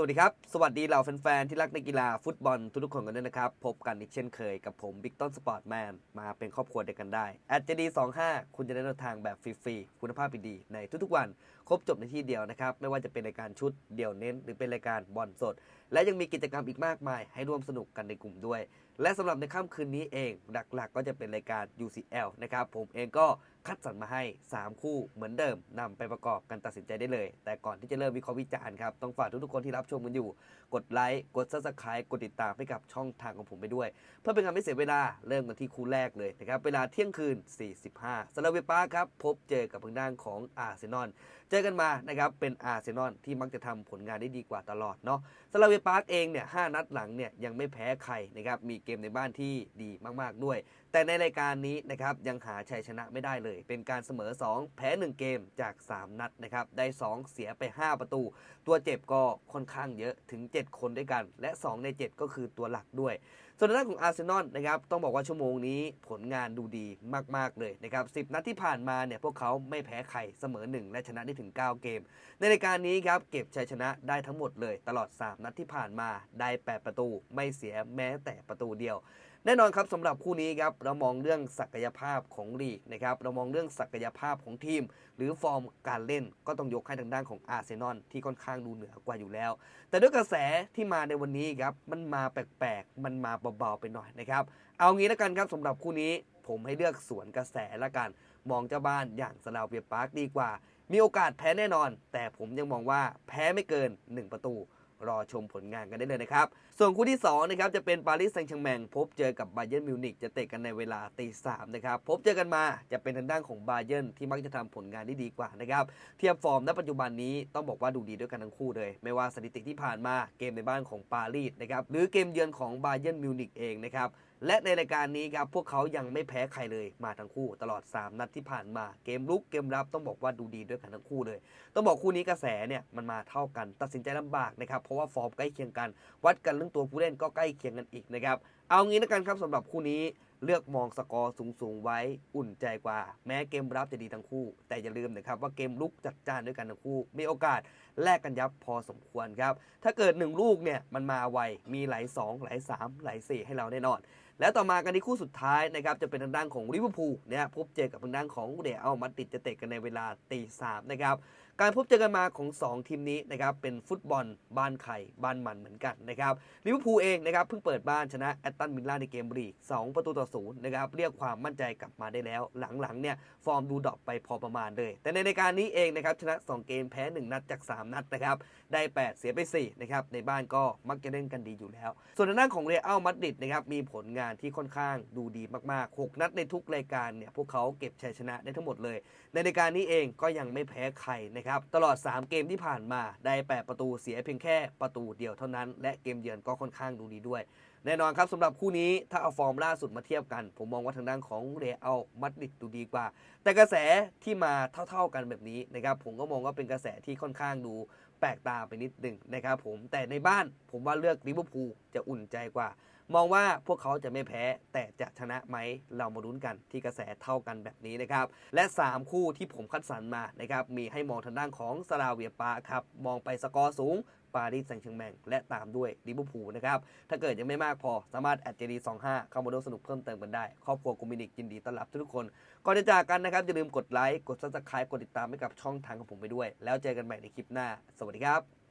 สวัสดีครับ สวัสดีเหล่าแฟนๆ ที่รักในกีฬาฟุตบอลทุกๆคนกันด้วยนะครับ พบกันอีกเช่นเคยกับผมบิ๊กต้นสปอร์ตแมนมาเป็นครอบครัวเดียวกันได้แอดเจดีสองห้าคุณจะได้เดินทางแบบฟรีๆ คุณภาพดีๆในทุกๆวัน ครบจบในที่เดียวนะครับ ไม่ว่าจะเป็นรายการชุดเดี่ยวเน้น หรือเป็นรายการบอลสด และยังมีกิจกรรมอีกมากมาย ให้ร่วมสนุกกันในกลุ่มด้วย และสำหรับในค่ำคืนนี้เอง หลักๆ ก็จะเป็นรายการ UCL นะครับ ผมเองก็คัดสรรมาให้ 3 คู่เหมือนเดิมนำไปประกอบกันตัดสินใจได้เลย แต่ก่อนที่จะเริ่มวิเคราะห์วิจารณ์ครับ ต้องฝากทุกๆคนที่รับชมกันอยู่ กดไลค์กด subscribe กดติดตามให้กับช่องทางของผมไปด้วย เพื่อเป็นการไม่เสียเวลาเริ่มกันที่คู่แรกเลยนะครับเวลาเที่ยงคืน 45สลาเวปาครับพบเจอกับทางด้านของอาร์เซนอลเจอกันมานะครับเป็นอาร์เซนอลที่มักจะทำผลงานได้ดีกว่าตลอดเนาะสลาเวปาร์เองเนี่ยหนัดหลังเนี่ยยังไม่แพ้ใครนะครับมีเกมในบ้านที่ดีมาก ๆ ด้วยแต่ในรายการนี้นะครับยังหาชัยชนะไม่ได้เลย เป็นการเสมอ 2 แพ้ 1 เกมจาก 3 นัดนะครับได้ 2 เสียไป 5 ประตู ตัวเจ็บก็ค่อนข้างเยอะถึง 7 คนด้วยกัน และ 2 ใน 7 ก็คือตัวหลักด้วย ส่วนด้านของอาร์เซนอลนะครับต้องบอกว่าชั่วโมงนี้ผลงานดูดีมาก ๆ เลยนะครับ 10 นัดที่ผ่านมาเนี่ยพวกเขาไม่แพ้ใครเสมอ 1 และชนะได้ถึง 9 เกม ในรายการนี้ครับเก็บชัยชนะได้ทั้งหมดเลย ตลอด 3 นัดที่ผ่านมาได้ 8 ประตู ไม่เสียแม้แต่ประตูเดียว แน่นอนครับสำหรับคู่นี้ครับเรามองเรื่องศักยภาพของลีกนะครับเรามองเรื่องศักยภาพของทีม หรือฟอร์มการเล่นก็ต้องยกให้ทางด้านของอาร์เซนอลที่ค่อนข้างดูเหนือกว่าอยู่แล้ว แต่ด้วยกระแสที่มาในวันนี้ครับมันมาแปลกๆ มันมาเบาๆไปหน่อยนะครับเอางี้แล้วกันครับสำหรับคู่นี้ผมให้เลือกสวนกระแสละกัน มองเจ้าบ้านอย่างสลาวเวียปาร์คดีกว่า มีโอกาสแพ้แน่นอน แต่ผมยังมองว่าแพ้ไม่เกิน 1 ประตู รอชมผลงานกันได้เลยนะครับ ส่วนคู่ที่2นะครับจะเป็นปารีสแซงต์แชงแมงพบเจอกับบาเยิร์นมิวนิกจะเตะกันในเวลาตีสามนะครับพบเจอกันมาจะเป็นทางด้านของบาเยิร์นที่มักจะทำผลงานได้ดีกว่านะครับเทียบฟอร์มณปัจจุบันนี้ต้องบอกว่าดูดีด้วยกันทั้งคู่เลย ไม่ว่าสถิติที่ผ่านมาเกมในบ้านของปารีสนะครับหรือเกมเยือนของบาเยิร์นมิวนิกเองนะครับ และในรายการนี้ครับพวกเขายังไม่แพ้ใครเลยมาทั้งคู่ตลอด 3 นัดที่ผ่านมาเกมลุกเกมรับต้องบอกว่าดูดีด้วยกันทั้งคู่เลย ต้องบอกคู่นี้กระแสเนี่ยมันมาเท่ากัน ตัดสินใจลำบากนะครับเพราะว่าฟอร์มใกล้เคียงกัน วัดกันเรื่องตัวผู้เล่นก็ใกล้เคียงกันอีกนะครับเอางี้แล้วกันครับสำหรับคู่นี้เลือกมองสกอร์สูงๆไว้อุ่นใจกว่า แม้เกมรับจะดีทั้งคู่ แต่อย่าลืมนะครับว่าเกมลุกจัดจ้านด้วยกันทั้งคู่ มีโอกาสแลกกันยับพอสมควรครับถ้าเกิด 1 ลูกเนี่ยมันมาไวมีไหล2ไหล3ไหล4ให้เราแน่นอน แล้วต่อมากันที่คู่สุดท้ายนะครับจะเป็นทางด้านของลิเวอร์พูลเนี่ยพบเจอกับทางด้านของเดอัลมาติดจะเตะกันในเวลาตีสามนะครับ การพบเจอกันมาของ 2 ทีมนี้นะครับเป็นฟุตบอลบ้านไข่บ้านมันเหมือนกันนะครับลิเวอร์พูลเองนะครับเพิ่งเปิดบ้านชนะแอตตันมิลล่าในเกมลีก2ประตูต่อศูนย์นะครับเรียกความมั่นใจกลับมาได้แล้ว หลังๆเนี่ยฟอร์มดูดรอปไปพอประมาณเลย แต่ในรายการนี้เองนะครับชนะ 2 เกมแพ้ 1 นัดจาก 3 นัดนะครับได้ 8 เสียไป4นะครับในบ้านก็มักจะเล่นกันดีอยู่แล้ว ส่วนทางด้านของเรอัลมาดริดนะครับมีผลงานที่ค่อนข้างดูดีมากๆ 6 นัดในทุกรายการเนี่ยพวกเขาเก็บชัยชนะได้ทั้งหมดเลย ในรายการนี้เองก็ยังไม่แพ้ใครนะครับตลอด 3 เกมที่ผ่านมาได้ 8 ประตูเสียเพียงแค่ประตูเดียวเท่านั้น และเกมเยือนก็ค่อนข้างดูดีด้วย แน่นอนครับสำหรับคู่นี้ถ้าเอาฟอร์มล่าสุดมาเทียบกัน ผมมองว่าทางด้านของเรอัลมาดริดดูดีกว่า แต่กระแสที่มาเท่า ๆกันแบบนี้นะครับผมก็มองว่าเป็นกระแสที่ค่อนข้างดูแปลกตาไปนิดหนึ่งนะครับผมแต่ในบ้านผมว่าเลือกลิเวอร์พูลจะอุ่นใจกว่า มองว่าพวกเขาจะไม่แพ้แต่จะชนะไหมเรามาลุ้นกันที่กระแสเท่ากันแบบนี้นะครับ และ 3 คู่ที่ผมคัดสรรมานะครับมีให้มองทางด้านของสลาเวียปาครับมองไปสกอร์สูงปารีสแซงต์แชร์แมงและตามด้วยลิเวอร์พูลนะครับ ถ้าเกิดยังไม่มากพอสามารถแอดเจดีสองห้าเข้ามาดูสนุกเพิ่มเติมกันได้ ครอบครัวกุมินิกยินดีต้อนรับทุกคน ก่อนจะจากกันนะครับ อย่าลืมกดไลค์ กดซับสไครต์กดติดตามให้กับช่องทางของผมไปด้วย แล้วเจอกันใหม่ในคลิปหน้า สวัสดีครับ